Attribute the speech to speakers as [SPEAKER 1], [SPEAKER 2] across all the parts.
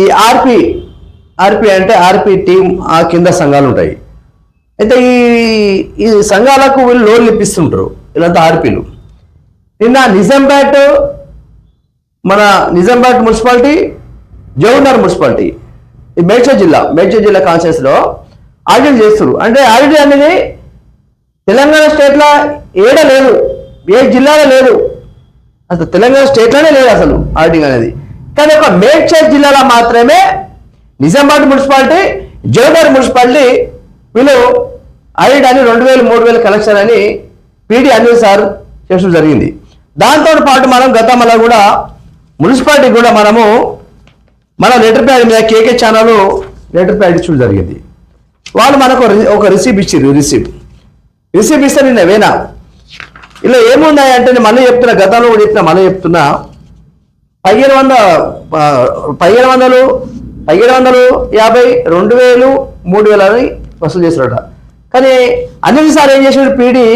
[SPEAKER 1] ఈ ఆర్పి ఆర్పి అంటే ఆర్పి టీం ఆ కింద సంఘాలు ఉంటాయి. అయితే ఈ ఈ సంఘాలకు వీళ్ళు లోన్లు ఇప్పిస్తుంటారు వీళ్ళంతా ఆర్పీలు. నిన్న నిజాంపేట మన నిజాంపేట మున్సిపాలిటీ జవహర్ మున్సిపాలిటీ ఈ మేడ్చల్ జిల్లా మేడ్చల్ జిల్లా కాన్షియస్లో ఆడిట్ చేస్తారు అంటే ఆడిట్ అనేది తెలంగాణ స్టేట్లో ఏడ లేదు ఏ జిల్లాలో లేదు. అసలు తెలంగాణ స్టేట్లోనే లేదు అసలు ఆడిటింగ్ అనేది. కానీ ఒక మేడ్చల్ జిల్లాలో మాత్రమే నిజామాబాద్ మున్సిపాలిటీ జవహర్ మున్సిపాలిటీ వీళ్ళు ఐడి అని రెండు వేలు మూడు వేలు కలెక్షన్ అని పీడి అనిల్ సార్ చేయడం జరిగింది. దాంతో పాటు మనం గతంలో కూడా మున్సిపాలిటీ కూడా మనము మన లెటర్ ప్యాడ్ మీద కేకే ఛానల్ లెటర్ ప్యాడ్ ఇచ్చడం జరిగింది. వాళ్ళు మనకు రి- ఒక రిసీప్ ఇచ్చారు రిసీప్ రిసీప్ ఇస్తే నేను వేనా? ఇలా ఏమున్నాయి అంటే నేను మళ్ళీ చెప్తున్నా గతంలో కూడా చెప్తున్నా మళ్ళీ చెప్తున్నా. పదిహేను వంద పదిహేను వందలు పదిహేడు వందలు యాభై రెండు వేలు మూడు వేలు అని వసూలు చేశారట. కానీ అనిల్ సార్ ఏం చేసాడు పీడి?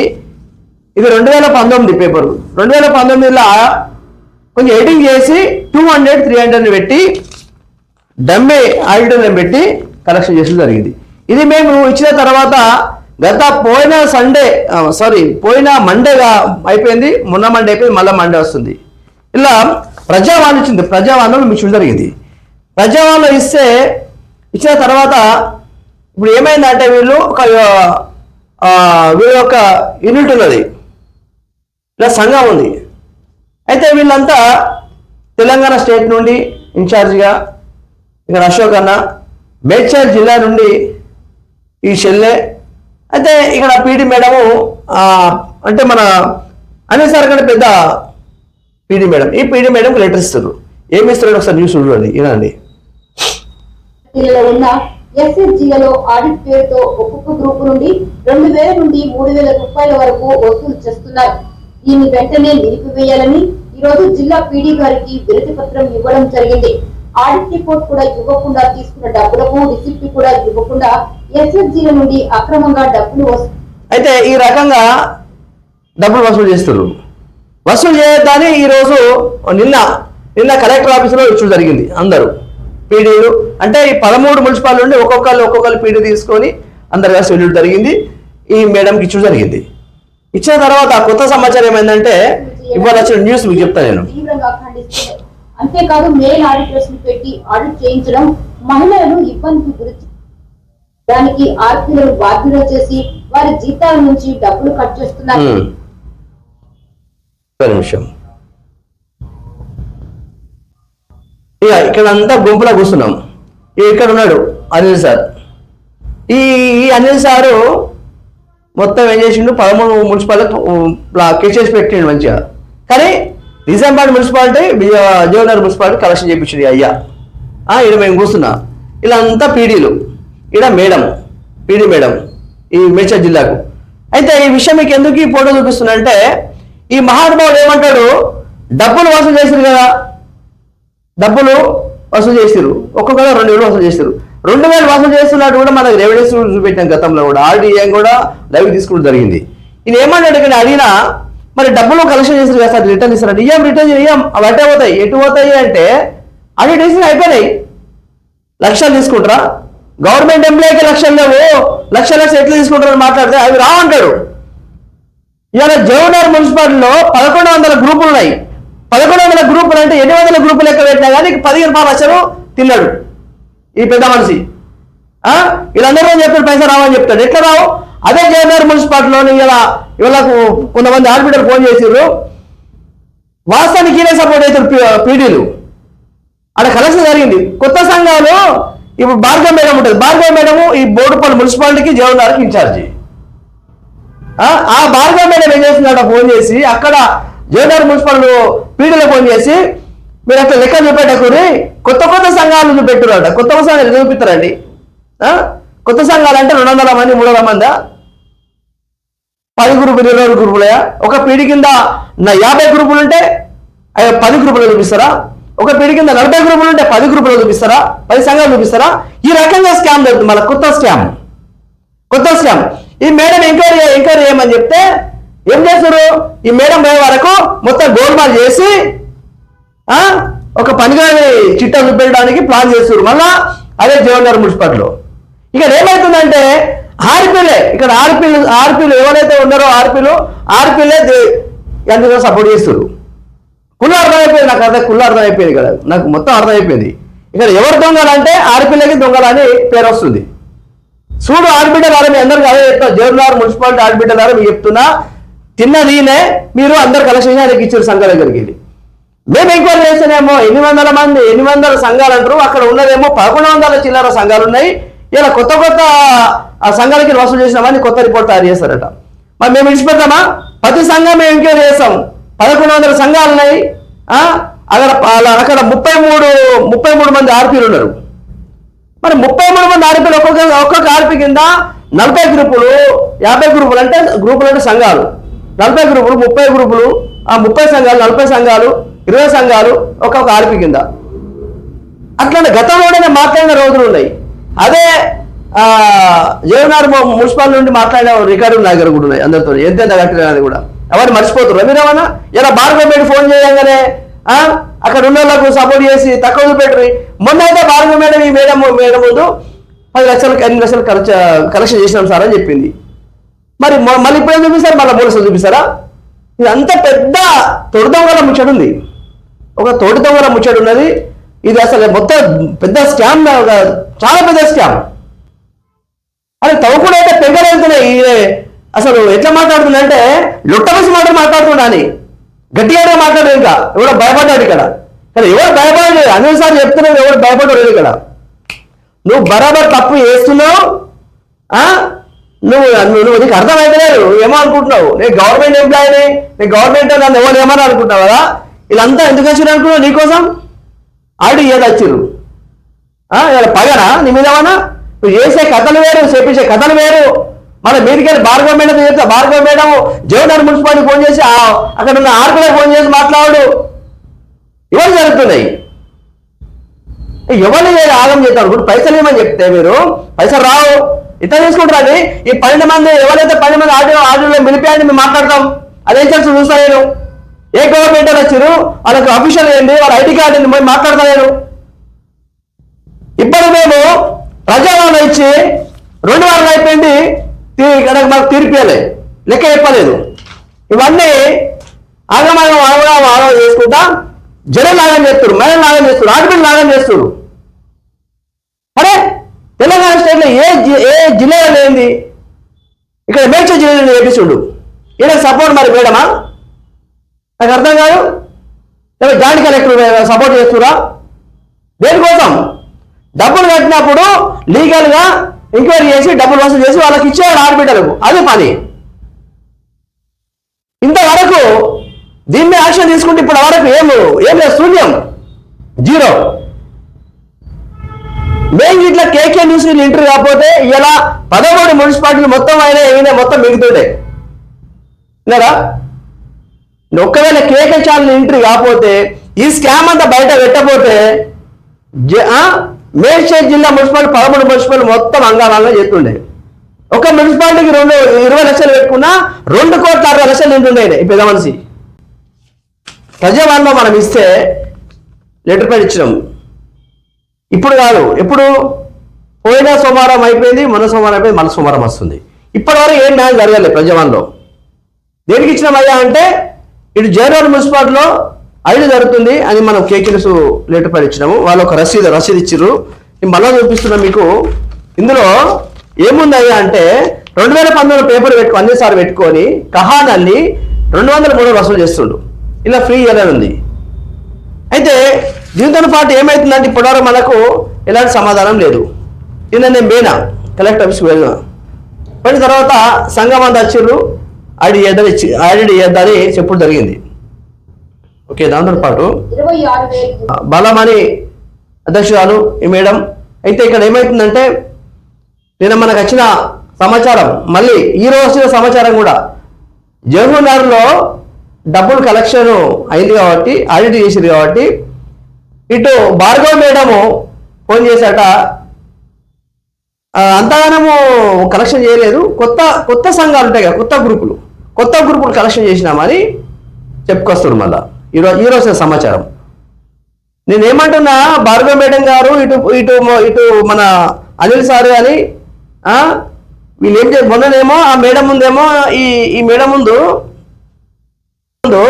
[SPEAKER 1] ఇది రెండు వేల పంతొమ్మిది పేపర్. రెండు వేల పంతొమ్మిదిలో కొంచెం ఎడిటింగ్ చేసి టూ హండ్రెడ్ త్రీ హండ్రెడ్ని పెట్టి డమ్మే ఆడిటర్ని పెట్టి కలెక్షన్ చేయడం జరిగింది. ఇది మేము ఇచ్చిన తర్వాత గత పోయిన సండే సారీ పోయిన మండేగా అయిపోయింది మొన్న మండే అయిపోయింది మళ్ళీ మండే వస్తుంది. ఇలా ప్రజావాణి ఇచ్చింది ప్రజావాణిలో మీకు చూడడం జరిగింది. ప్రజావాణిలో ఇస్తే ఇచ్చిన తర్వాత ఇప్పుడు ఏమైందంటే వీళ్ళు ఒక వీళ్ళ యొక్క యూనిట్ ఉన్నది ఇలా సంఘం ఉంది. అయితే వీళ్ళంతా తెలంగాణ స్టేట్ నుండి ఇన్ఛార్జిగా ఇక్కడ అశోక్ అన్న మేడ్చల్ జిల్లా నుండి ఈ చెల్లె అయితే ఇక్కడ పీడి మేడము అంటే మన అనేసరికంటే సార్ పెద్ద పీడి మేడం. ఈ పీడి మేడంకి లెటర్ ఇస్తారు ఏమి ఇస్తారు ఒకసారి న్యూస్ చూడండి. వినండి.
[SPEAKER 2] ఎస్ఎస్జిలలో ఆడిట్ పేరుతో ఒక్కొక్క గ్రూపు నుండి రెండు వేల నుండి మూడు వేల రూపాయల వరకు వసూలు చేస్తున్నారు. దీన్ని వెంటనే నిలిపివేయాలని ఈ రోజు జిల్లా పీడీ గారికి వినతి పత్రం ఇవ్వడం జరిగింది. ఆడిట్ రిపోర్ట్ కూడా ఇవ్వకుండా తీసుకున్న డబ్బులకు రిసిప్ట్ కూడా ఇవ్వకుండా ఎస్ఎస్జిల నుండి అక్రమంగా డబ్బులు వస్తు
[SPEAKER 1] అయితే ఈ రకంగా డబ్బులు వసూలు చేస్తారు వసూలు చేయొద్దని ఈరోజు నిన్న నిన్న కలెక్టర్ ఆఫీసులో ఇచ్చడం జరిగింది అందరూ. పీడీలు అంటే ఈ పదమూడు మున్సిపాలిటీ నుండి ఒక్కొక్కరు ఒక్కొక్కరు పీడీ తీసుకొని అందరు కలిసి వెళ్ళడం జరిగింది. ఈ మేడంకి ఇచ్చడం జరిగింది. ఇచ్చిన తర్వాత కొత్త సమాచారం ఏమైందంటే ఇవాళ వచ్చిన న్యూస్ మీకు చెప్తాను నేను.
[SPEAKER 2] అంతేకాదు మెయిన్ ఆడిటర్స్ పెట్టి ఆడిట్ చేయించడం మహిళలను ఇబ్బందికి గురి దానికి ఆర్పీలను బాధ్యులు చేసి వారి జీతాల నుంచి డబ్బులు కట్ చేస్తున్నారు.
[SPEAKER 1] నిమిషం. ఇక ఇక్కడ అంతా గుంపులా కూర్చున్నాం. ఇక్కడ ఉన్నాడు? అనిల్ సార్. ఈ ఈ అనిల్ సారు మొత్తం ఏం చేసిండు? పదమూడు మున్సిపాలిటీ కేసేసి పెట్టిండు మంచిగా. కానీ Nizamabad municipality Jawahar municipality collection చేయించింది అయ్యా. ఆ, మేము కూర్చున్నా. ఇలా అంతా పీడీలు. ఈడ మేడం పీడీ మేడం ఈ మేడ్చల్ జిల్లాకు. అయితే ఈ విషయం మీకు ఎందుకు ఈ ఫోటో చూపిస్తున్నా అంటే ఈ మహానుభావుడు ఏమంటాడు? డబ్బులు వసూలు చేసిరు కదా. డబ్బులు వసూలు చేసిరు ఒక్కొక్క రెండు వేలు వసూలు చేసిరు రెండు వేలు వసూలు చేస్తున్నట్టు కూడా మనకు రెవెన్యూస్ చూపెట్టాం గతంలో కూడా. ఆర్డీఏం కూడా లైవ్ తీసుకోవడం జరిగింది. ఇది ఏమన్నాడు ఇక్కడ అడిగినా మరి డబ్బులు కలెక్షన్ చేసారు కదా సార్ రిటర్న్ ఇస్తారంటే ఇయ్యం రిటర్న్ ఇయ్యం అవి అట్టే పోతాయి. ఎటు పోతాయి? అంటే అన్ని డేసిన అయిపోయినాయి. లక్షలు తీసుకుంటారా? గవర్నమెంట్ ఎంప్లాయీకి లక్షలు లేవు. లక్ష లక్షలు ఎట్లా తీసుకుంటారని మాట్లాడితే అవి రావంటాడు ఇవాళ జవహర్ మున్సిపాలిటీలో పదకొండు వందల గ్రూపులు ఉన్నాయి. పదకొండు వందల గ్రూపులు అంటే ఎన్ని వందల గ్రూపులు లెక్క పెట్టినా కానీ పదిహేను పాలు అసలు తిన్నాడు. ఈ పెద్ద మనిషి. వీళ్ళందరూ ఏం చెప్తాడు పైసా రావని చెప్తాడు. ఎట్లా రావు? అదే జవహర్ మున్సిపాలిటీలోని ఇలా వీళ్ళకు కొంతమంది హాస్పిటల్ ఫోన్ చేసిర్రు. వాస్తవానికి ఈయన సపోర్ట్ అవుతారు పీడీలు. అక్కడ కలెక్షన్ జరిగింది. కొత్త సంఘాలు ఇప్పుడు భార్గవ మేడం ఉంటుంది. భార్గవ మేడము ఈ బోడుపల్లి మున్సిపాలిటీకి జవహర్కి ఇన్ఛార్జి. ఆ ఆ భార్గవ మేడం ఏం చేస్తున్నాడు ఫోన్ చేసి అక్కడ జోదార్ మున్సిపల్ పీడీలో ఫోన్ చేసి మీరు అట్లా లెక్క చూపెట్టకుని కొత్త కొత్త సంఘాలు చూపెట్టున్నారట కొత్త కొత్త సంఘాలు చూపిస్తారండి. కొత్త సంఘాలు అంటే రెండు వందల మంది మూడు వందల మందా? పది గ్రూపులు ఇరవై గ్రూపులయా? ఒక పీడి కింద నా యాభై గ్రూపులు ఉంటే పది గ్రూపులు చూపిస్తారా? ఒక పీడి కింద నలభై గ్రూపులు ఉంటే పది గ్రూపులు చూపిస్తారా? పది సంఘాలు చూపిస్తారా? ఈ రకంగా స్కామ్ జరుగుతుంది మళ్ళీ కొత్త స్కామ్. కొత్త స్కామ్. ఈ మేడం ఎంక్వైరీ ఎంక్వైరీ చేయమని చెప్తే ఏం చేస్తారు ఈ మేడం పోయే వరకు మొత్తం గోల్మాల్ చేసి ఒక పది చిట్టా చూపెట్టడానికి ప్లాన్ చేస్తారు మళ్ళా అదే జవహర్ మున్సిపాలిటీలో. ఇక్కడ ఏమవుతుందంటే ఆర్పీలే ఇక్కడ ఆర్పీలు ఆర్పీలు ఎవరైతే ఉన్నారో ఆర్పీలు ఆర్పీలే ఎంతో సపోర్ట్ చేస్తారు కుళ్ళు అర్థమైపోయింది నాకు అర్థం కుళ్ళు అర్థమైపోయింది కదా. నాకు మొత్తం అర్థమైపోయింది. ఇక్కడ ఎవరు దొంగలంటే ఆర్పీలకి దొంగలని పేరు వస్తుంది. చూడు ఆడబిడ్డలారా మీ అందరికి అదే చెప్తా. జవహర్లాల్ మున్సిపాలిటీ ద్వారా మీకు చెప్తున్నా. తిన్నదీనే మీరు అందరు కలెక్షన్ ఆయనకి ఇచ్చారు సంఘాల దగ్గరికి మేము ఎంక్వైరీ చేస్తేనేమో ఎన్ని వందల మంది ఎన్ని వందల సంఘాలు అంటారు. అక్కడ ఉన్నదేమో పదకొండు వందల చిల్లర సంఘాలు ఉన్నాయి. ఇలా కొత్త కొత్త ఆ సంఘాలకి వసూలు చేసినామని కొత్త రిపోర్ట్ తయారు చేస్తారట. మరి మేము విడిచిపెడతామా? ప్రతి సంఘం మేము ఎంక్వైరీ చేస్తాం. పదకొండు వందల సంఘాలు ఉన్నాయి. అక్కడ అలా అక్కడ ముప్పై మూడు ముప్పై మూడు మంది ఆర్పీలు ఉన్నారు. మరి ముప్పై మూడు మంది ఆర్పీలు ఒక్కొక్క ఒక్కొక్క ఆర్పీ కింద నలభై గ్రూపులు యాభై గ్రూపులు అంటే గ్రూపులు అంటే సంఘాలు. నలభై గ్రూపులు ముప్పై గ్రూపులు ఆ ముప్పై సంఘాలు నలభై సంఘాలు ఇరవై సంఘాలు ఒక్కొక్క ఆర్పీ కింద. అట్లా గతంలోనే మాట్లాడిన రోజులు ఉన్నాయి. అదే ఆ జగన్నార్ మున్సిపల్ నుండి మాట్లాడిన రికార్డు నా దగ్గర కూడా ఉన్నాయి అందరితో ఎంత కట్టినది కూడా. ఎవరు మర్చిపోతారు రవిరమణ ఇలా భార్గవ్ ఫోన్ చేయగానే అక్కడ ఉన్న వాళ్ళకు సపోర్ట్ చేసి తక్కువ చూపెట్టరు మొన్న అయితే భారత మేడం ఈ మేడం మేడం ముందు పది లక్షలు ఎనిమిది లక్షలు ఖర్చు కలెక్షన్ చేసినాం సార్ అని చెప్పింది. మరి మళ్ళీ ఇప్పుడు చూపిస్తారు? మళ్ళీ మూడు లక్షలు చూపిస్తారా? ఇది పెద్ద తొడి దొంగల ఉంది. ఒక తోటి దొంగల ముచ్చడు ఉన్నది. ఇది అసలు మొత్తం పెద్ద స్కామ్ చాలా పెద్ద స్కామ్ అరే తవ్వుకుడు అయితే పెంకలు వెళ్తున్నాయి అసలు ఎట్లా మాట్లాడుతుందంటే లొట్టబసి మాట మాట్లాడుతున్నా అని. గట్టిగానే మాట్లాడారు ఇంకా. ఎవడో భయపడ్డాడు ఇక్కడ. కానీ ఎవరు భయపడలేదు. అనేసారి చెప్తున్నావు ఎవరు భయపడలేదు ఇక్కడ. నువ్వు బరాబర్ తప్పు చేస్తున్నావు. ఆ? నువ్వు నువ్వు నీకు అర్థమవుతలేదు ఏమో అనుకుంటున్నావు. నేను గవర్నమెంట్ ఎంప్లాయీని నేను గవర్నమెంట్ నన్ను ఎవరు ఏమని అనుకుంటున్నావు కదా? వీళ్ళంతా ఎందుకు వచ్చిరు అనుకున్నావు నీకోసం ఆడి ఏది వచ్చిర్రు ఇలా పగనా? నీ మీద ఏమన్నా? నువ్వు చేసే కథలు వేరు చేపించే కథలు వేరు. మన మీదికెళ్ళి భార్గవ మేడం చెప్తా Bhargava madam Jawahar municipality phone చేసి అక్కడ ఉన్న ఆర్కులకు ఫోన్ చేసి మాట్లాడు. ఇవన్నీ జరుగుతున్నాయి? ఎవరిని నేను ఆగం చేస్తాడు ఇప్పుడు పైసలు ఏమని చెప్తే మీరు? పైసలు రావు. ఇంత తీసుకుంటారు ఈ పన్నెండు మంది ఎవరైతే పన్నెండు మంది ఆడియో ఆడియోలో మిలిపాయని మేము మాట్లాడతాం. అదే చర్చ చూస్తా నేను. ఏ గవర్నమెంట్ వచ్చారు? వాళ్ళకి అఫీషియల్ ఏంటి? వాళ్ళ ఐడి కార్డు ఏంటి? మేము మాట్లాడతా నేను ఇప్పుడు మేము ప్రజావాణి ఇచ్చి రెండు వారాలు అయిపోయింది. ఇక్కడ మాకు తీర్పియాలి లెక్క చెప్పలేదు. ఇవన్నీ ఆగమాగం ఆగమాగం ఆగం చేసుకుంటా జనం లాగం చేస్తారు మహిళలు లాగం చేస్తారు ఆడపిల్లలు లాగం చేస్తారు అరే తెలంగాణ స్టేట్లో ఏ జి- ఏ జిల్లాలో లేనిది? ఇక్కడ మేడ్చల్ జిల్లాలో చేపిస్తుండు ఈయన సపోర్ట్ మరి వేయడమా నాకు అర్థం కాదు. లేదా జాయింట్ కలెక్టర్ సపోర్ట్ చేస్తురా దేనికోసం? డబ్బులు కట్టినప్పుడు లీగల్గా ఎంక్వైరీ చేసి డబ్బులు వసూలు చేసి వాళ్ళకి ఇచ్చేవాడు ఆడబిడ్డలకు అదే పని. ఇంతవరకు దీన్ని యాక్షన్ తీసుకుంటే ఇప్పుడు వరకు ఏం ఏం లేదు శూన్యం. జీరో. మేము ఇట్లా కేకే న్యూస్ ఇంటర్ కాకపోతే ఇలా పదమూడు మున్సిపాలిటీలు మొత్తం అయినా ఏమైనా మొత్తం మిగుతుండే లేదా ఒకవేళ కేకే ఛానల్ ఎంట్రీ కాకపోతే ఈ స్కామ్ అంతా బయట పెట్టకపోతే జ- మేడ్చల్ జిల్లా మున్సిపాలిటీ పదమూడు మున్సిపాలిటీ మొత్తం అంగారంగా చేస్తుండే. ఒక మున్సిపాలిటీకి రెండు ఇరవై లక్షలు పెట్టుకున్నా రెండు కోట్ల అరవై లక్షలు తింటుండే ఈ పెద్ద మనిషి. ప్రజావాణిలో మనం ఇస్తే లెటర్ పైన ఇచ్చినాం. ఇప్పుడు కాదు ఎప్పుడు? పోయిన సోమవారం అయిపోయింది మన సోమవారం అయిపోయింది మన సోమవారం వస్తుంది. ఇప్పటివరకు ఏం న్యాయం జరగలేదు ప్రజావాణిలో. దేనికి ఇచ్చినామయ్యా అంటే ఇటు జయనగర్ మున్సిపాలిటీలో ఐదు జరుగుతుంది అని మనం కేకినస్ లేటర్ పైన ఇచ్చినాము వాళ్ళు ఒక రసీదు రసీదు ఇచ్చిర్రు. నేను మళ్ళా చూపిస్తున్నా మీకు. ఇందులో ఏముందయ్యా అంటే రెండు వేల పంతొమ్మిది పేపర్ పెట్టుకో అన్నిసారి పెట్టుకొని కహానల్లి రెండు వందల మూడు వసూలు చేస్తుండు. ఇలా ఫ్రీ ఇయర్ ఉంది. అయితే దీంతో పాటు ఏమైతుందంటే ఇప్పటివరకు మనకు ఎలాంటి సమాధానం లేదు. నిన్న నేను పోయినా కలెక్టర్ ఆఫీస్కి వెళ్ళినా పోయిన తర్వాత సంఘం అంతా వచ్చిర్రు. ఇచ్చి చేద్దని ఆడి చేద్దని చెప్పుడు జరిగింది. ఓకే దాంతో పాటు. బలమణి అధ్యక్షురాలు ఈ మేడం. అయితే ఇక్కడ ఏమవుతుందంటే నిన్న మనకు వచ్చిన సమాచారం మళ్ళీ ఈ రోజు వచ్చిన సమాచారం కూడా. జవహర్లాల్లో డబ్బులు కలెక్షన్ అయింది కాబట్టి ఆడిట్ చేసింది కాబట్టి ఇటు భార్గవ్ మేడము ఫోన్ చేశాట. అంతగానము కలెక్షన్ చేయలేదు. కొత్త కొత్త సంఘాలు ఉంటాయి కదా కొత్త గ్రూపులు. కొత్త గ్రూపులు కలెక్షన్ చేసినామని చెప్పుకొస్తున్నారు మళ్ళా. ఈరోజు ఈరోజు సమాచారం. నేనేమంటున్నా భార్గవ మేడం గారు ఇటు ఇటు ఇటు మన అనిల్ సార్ అని వీళ్ళు ఏం చేసి మొన్ననేమో ఆ మేడం ముందేమో ఈ ఈ మేడం ముందు ముందు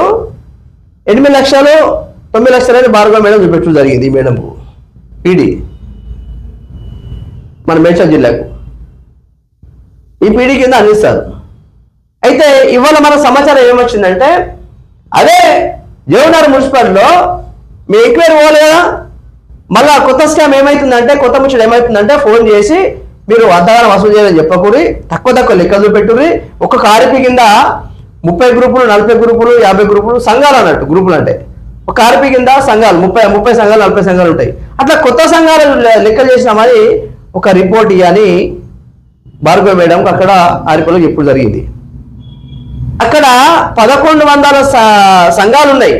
[SPEAKER 1] ఎనిమిది లక్షలు తొమ్మిది లక్షలని భార్గవ మేడం చూపించడం జరిగింది ఈ మేడం పీడి మన మేడ్చల్ జిల్లాకు. ఈ పీడి కింద అందిస్తారు అయితే ఇవాళ మన సమాచారం ఏమొచ్చిందంటే అదే జవహర్ మున్సిపాలిటీలో మీ ఎంక్వైరీ పోవాలి కదా. మళ్ళా కొత్త స్కామ్ ఏమవుతుందంటే కొత్త ముచ్చట ఏమవుతుందంటే ఫోన్ చేసి మీరు అర్ధగానం వసూలు చేయాలని చెప్పకూరి తక్కువ తక్కువ లెక్కలు పెట్టుర్రి ఒక్కొక్క ఆర్పీ కింద ముప్పై గ్రూపులు నలభై గ్రూపులు యాభై గ్రూపులు సంఘాలు అన్నట్టు గ్రూపులు అంటే. ఒక ఆర్పీ కింద సంఘాలు ముప్పై ముప్పై సంఘాలు నలభై సంఘాలు ఉంటాయి. అట్లా కొత్త సంఘాలు లెక్క లెక్కలు చేసినామని ఒక రిపోర్ట్ ఇవ్వని భార్గవ మేడంకి అక్కడ ఆర్పీలో ఎప్పుడు జరిగింది. అక్కడ పదకొండు వందల సంఘాలు ఉన్నాయి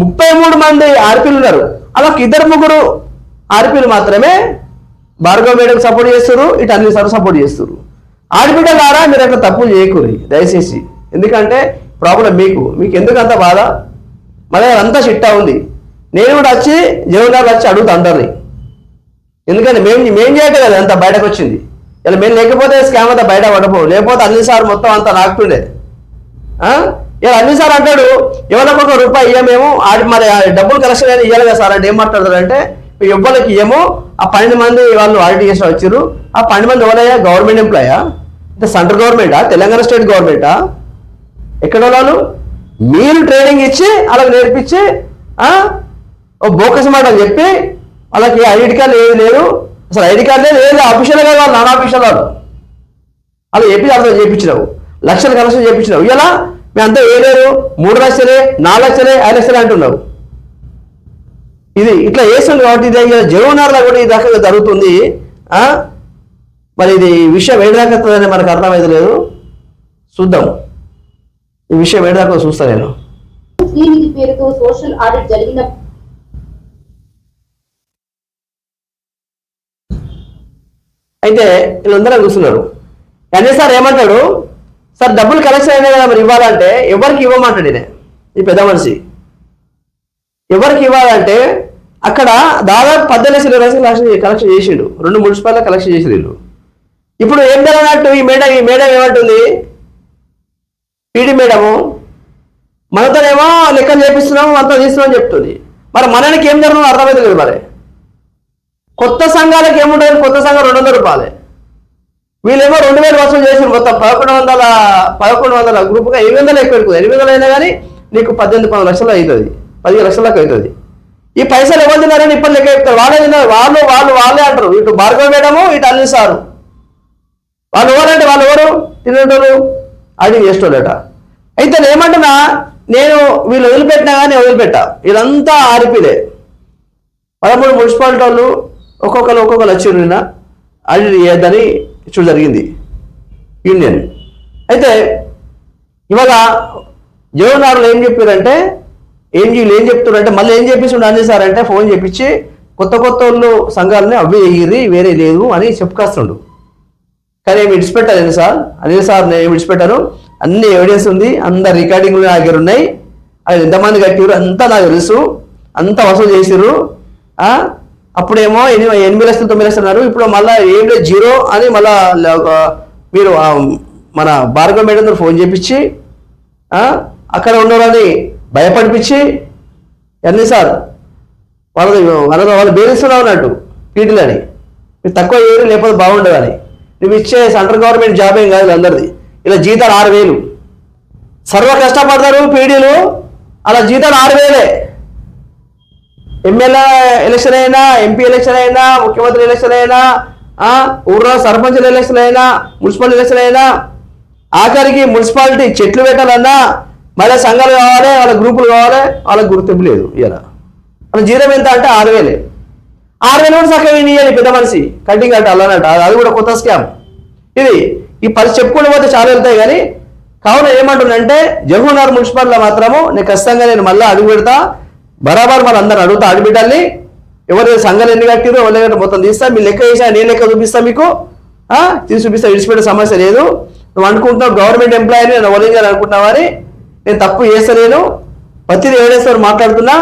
[SPEAKER 1] ముప్పై మూడు మంది ఆర్పీలు ఉన్నారు అలా ఇద్దరు ముగ్గురు ఆర్పీలు మాత్రమే భార్గవ మేడం సపోర్ట్ చేస్తారు ఇటు అన్ని సార్ సపోర్ట్ చేస్తారు ఆడబిడ్డ ద్వారా మీరు అట్లా తప్పులు చేయకూరి దయచేసి. ఎందుకంటే ప్రాబ్లం మీకు. మీకు ఎందుకు అంత బాధ? మరి దగ్గర అంతా చిట్టా ఉంది. నేను కూడా వచ్చి జగన్ గారు వచ్చి అడుగుతా అందరిని. ఎందుకంటే మేము మేము చేయటం కదా అంత బయటకు వచ్చింది. ఇలా మేము లేకపోతే స్కామ్ అంతా బయట పడపో. లేకపోతే అన్ని సార్ మొత్తం అంతా నాకుతుండే ఇలా అన్ని సార్ అంటాడు ఎవరికి ఒక రూపాయి ఇయ్యమేమో ఆడి మరి డబ్బులు కలెక్షన్ అయినా ఇవ్వాలి కదా సార్ అంటే ఏం మాట్లాడతారంటే ఎవ్వరికి ఇయ్యమో ఆ పన్నెండు మంది వాళ్ళు ఆడిట్ చేసి వచ్చారు ఆ పన్నెండు మంది ఎవరయ్యా? గవర్నమెంట్ ఎంప్లాయా అంటే సెంట్రల్ గవర్నమెంటా? తెలంగాణ స్టేట్ గవర్నమెంటా? ఎక్కడ వాళ్ళు? మీరు ట్రైనింగ్ ఇచ్చి వాళ్ళకి నేర్పించి ఓ బోకస్ మాట చెప్పి వాళ్ళకి ఐడి కార్డు ఏది లేరు అసలు ఐడి కార్డు లేదు ఏది అఫీషియల్ కాదు వాళ్ళు నాన్ అఫీషియల్ వాళ్ళు. అలా చెప్పి అర్థం చేయించినావు లక్షలు కలెక్షన్ చేయించినావు. ఇలా మేము అంతా వేయలేరు మూడు లక్షలే నాలుగు లక్షలే ఐదు లక్షలే అంటున్నావు. ఇది ఇట్లా వేస్తుంది కాబట్టి ఇది జీవనాల్లో కూడా ఈ రకంగా జరుగుతుంది? మరి ఇది విషయం ఏడు దాకా వస్తుందని మనకు అర్థమైతే లేదు. చూద్దాం. ఈ విషయం ఏడు దాకా చూస్తా నేను.
[SPEAKER 2] శ్రీనిధి పేరుతో సోషల్ ఆడిట్ జరిగిన
[SPEAKER 1] అయితే వీళ్ళందరూ అదే సార్ ఏమంటాడు? సార్ డబ్బులు కలెక్షన్ అయినా కదా మరి ఇవ్వాలంటే ఎవరికి ఇవ్వమంటాడు ఈయన? ఈ పెద్ద మనిషి. ఎవరికి ఇవ్వాలంటే అక్కడ దాదాపు పద్దెనిమిది ఇరవై లక్షలు కలెక్షన్ కలెక్షన్ చేసిండు. రెండు మున్సిపాలిటీ కలెక్షన్ చేసిండు. వీళ్ళు ఇప్పుడు ఏం జరగనట్టు ఈ మేడం ఈ మేడం ఏమంటుంది? పీడి మేడము మనతోనేమో లెక్కలు చేపిస్తున్నాము అంతా తీస్తున్నాం చెప్తుంది. మరి మనకి ఏం జరుగుతుందో అర్థమైతే లేదు మరి. కొత్త సంఘాలకు ఏముంటుంది? కొత్త సంఘం రెండు వందల రూపాయలే. వీళ్ళేమో రెండు వేలు వసూలు చేసిన మొత్తం పదకొండు వందల పదకొండు వందల గ్రూప్గా ఎనిమిది వందలు ఎక్కువ ఎక్కువ ఎనిమిది వందలు అయినా కానీ నీకు పద్దెనిమిది పది లక్షలు అవుతుంది. పదిహేను లక్షలకు అవుతుంది. ఈ పైసలు ఎవరు తిన్నారని ఇప్పుడు లెక్క చెప్తారు. వాళ్ళే తిన్నారు. వాళ్ళు వాళ్ళు వాళ్ళే అంటారు. ఇటు భార్గవ మేడము ఇటు అల్లి సారు. వాళ్ళు ఎవరంటే వాళ్ళు ఎవరు? తినేటోళ్ళు? అది చేసేటోళ్ళట అయితే ఏమంటున్నా నేను వీళ్ళు వదిలిపెట్టినా కానీ వదిలిపెట్టా. వీళ్ళంతా ఆరిపిలే. పదమూడు మున్సిపాలిటీ వాళ్ళు ఒక్కొక్కరు ఒక్కొక్కరు వచ్చి నిన్న. ఆడిట్ చేయొద్దని చూడ జరిగింది. యూనియన్ అయితే ఇవాళ జీవనారులు ఏం చెప్పారంటే ఏం వీళ్ళు ఏం చెప్తున్నారంటే మళ్ళీ ఏం చెప్పేసి అన్ని సార్ అంటే ఫోన్ చేపించి కొత్త కొత్త వాళ్ళు సంఘాలని అవి వేయిర్రి వేరే లేదు అని చెప్పుకొస్తుండు. కానీ ఏమి విడిచిపెట్టాలి సార్. అనిల్ సార్ నేను ఏమి విడిచిపెట్టాను. అన్ని ఎవిడెన్స్ ఉంది అందరు రికార్డింగ్లు నా దగ్గర ఉన్నాయి. అది ఎంతమంది కట్టిరు అంతా నాకు తెలుసు. అంతా వసూలు చేసిర్రు. అప్పుడేమో ఎనిమిది ఎనిమిది లక్షలు తొమ్మిది లక్షలు అన్నారు. ఇప్పుడు మళ్ళీ ఏం లేదు జీరో అని మళ్ళా ఒక మీరు మన భార్గవ మేడం ఫోన్ చేపించి అక్కడ ఉన్నవాళ్ళని భయపడిపించి అన్నీ సార్ వాళ్ళది వాళ్ళ వాళ్ళు బేరిస్తున్నావు అన్నట్టు పీటీలని. మీరు తక్కువ చేయరు లేకపోతే బాగుండదని. నువ్వు ఇచ్చే సెంట్రల్ గవర్నమెంట్ జాబ్ ఏం కాదు అందరిది. ఇలా జీతాలు ఆరు వేలు. సర్వ కష్టపడతారు పీడీలు. అలా జీతాలు ఆరు వేలే. ఎమ్మెల్యే ఎలక్షన్ అయినా ఎంపీ ఎలక్షన్ అయినా ముఖ్యమంత్రి ఎలక్షన్ అయినా ఆ, ఊర్లో సర్పంచుల ఎలక్షన్ అయినా మున్సిపల్ ఎలక్షన్ అయినా ఆఖరికి మున్సిపాలిటీ చెట్లు పెట్టాలన్నా మళ్ళీ సంఘాలు కావాలి వాళ్ళ గ్రూపులు కావాలి వాళ్ళకి గుర్తింపు లేదు ఇలా. వాళ్ళ జీతం ఎంత అంటే ఆరు వేలే. ఆరు వేలు కూడా సగం ఇవ్వాలి పెద్ద మనిషి. కటింగ్ అంటే అల్లనట అది కూడా కొత్త స్కామ్ ఇది ఈ పరిస్థితి చెప్పుకుంటూ పోతే చాలా వెళ్తాయి కానీ కావున ఏమంటుందంటే జవహర్నగర్ మున్సిపాలిటీలో మాత్రము నేను ఖచ్చితంగా నేను మళ్ళీ అడుగు పెడతా. బరాబర్ మన అందరు అడుగుతా ఆడబిడ్డల్ని ఎవరు సంఘాలు ఎన్ని కట్టిరో ఎవరు మొత్తం తీస్తా మీ లెక్క వేసా నేను లెక్క చూపిస్తా మీకు. తీసి చూపిస్తా విడిచిపెట్టే సమస్య లేదు. నువ్వు అనుకుంటున్నావు గవర్నమెంట్ ఎంప్లాయీని నేను ఒలించాలని అనుకుంటున్నావని నేను తప్పు చేస్తలేను. ప్రతిదీ ఏడేస్తారు మాట్లాడుతున్నా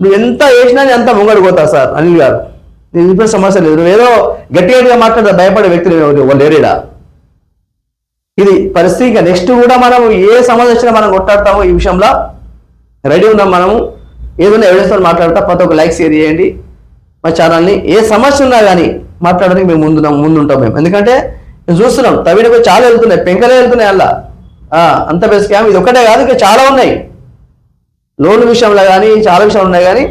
[SPEAKER 1] నువ్వు ఎంత వేసినా నేను అంత ముంగడిపోతా సార్ అనిల్ గారు. నేను ఇప్పుడు సమస్య లేదు. నువ్వు ఏదో గట్టి గట్టిగా మాట్లాడితే భయపడే వ్యక్తులు వాళ్ళు లేరేడా? ఇది పరిస్థితి. ఇంకా నెక్స్ట్ కూడా మనం ఏ సమస్య వచ్చినా మనం కొట్టాడతాము ఈ విషయంలో. రెడీ ఉన్నాం మనము. ఏదైనా ఎవిడెన్స్తో మాట్లాడతా ప్రతి ఒక్క లైక్ షేర్ చేయండి. మా ఛానల్ని ఏ సమస్య ఉన్నా కానీ మాట్లాడడానికి మేము ముందున్నాం ముందుంటాం మేము. ఎందుకంటే మేము చూస్తున్నాం తవిడకు చాలా వెళ్తున్నాయి పెంకలే వెళ్తున్నాయి అలా. అంత బెస్ట్ స్కామ్ ఇది ఒకటే కాదు ఇంకా చాలా ఉన్నాయి. లోన్ విషయంలో కానీ చాలా విషయాలు ఉన్నాయి కానీ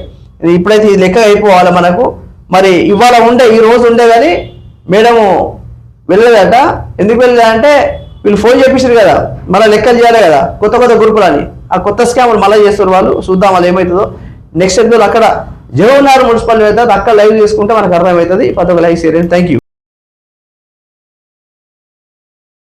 [SPEAKER 1] ఇది ఇప్పుడైతే ఇది లెక్క అయిపోవాలి మనకు. మరి ఇవాళ ఉండే ఈ రోజు ఉండే కానీ మేడము వెళ్ళలేదట. ఎందుకు వెళ్ళలేదంటే వీళ్ళు ఫోన్ చేపించారు కదా. మళ్ళీ లెక్కలు చేయాలి కదా. కొత్త కొత్త గ్రూపులని. ఆ కొత్త స్కామ్లు మళ్ళీ చేస్తారు వాళ్ళు. చూద్దాం అది ఏమవుతుందో నెక్స్ట్ ఎపిసోడ్ అక్కడ జవహర్ మున్సిపల్ అయితే అక్కడ లైవ్ చేసుకుంటే మనకు అర్థమవుతుంది. ప్రతి ఒక్క లైవ్ షేర్ థ్యాంక్ యూ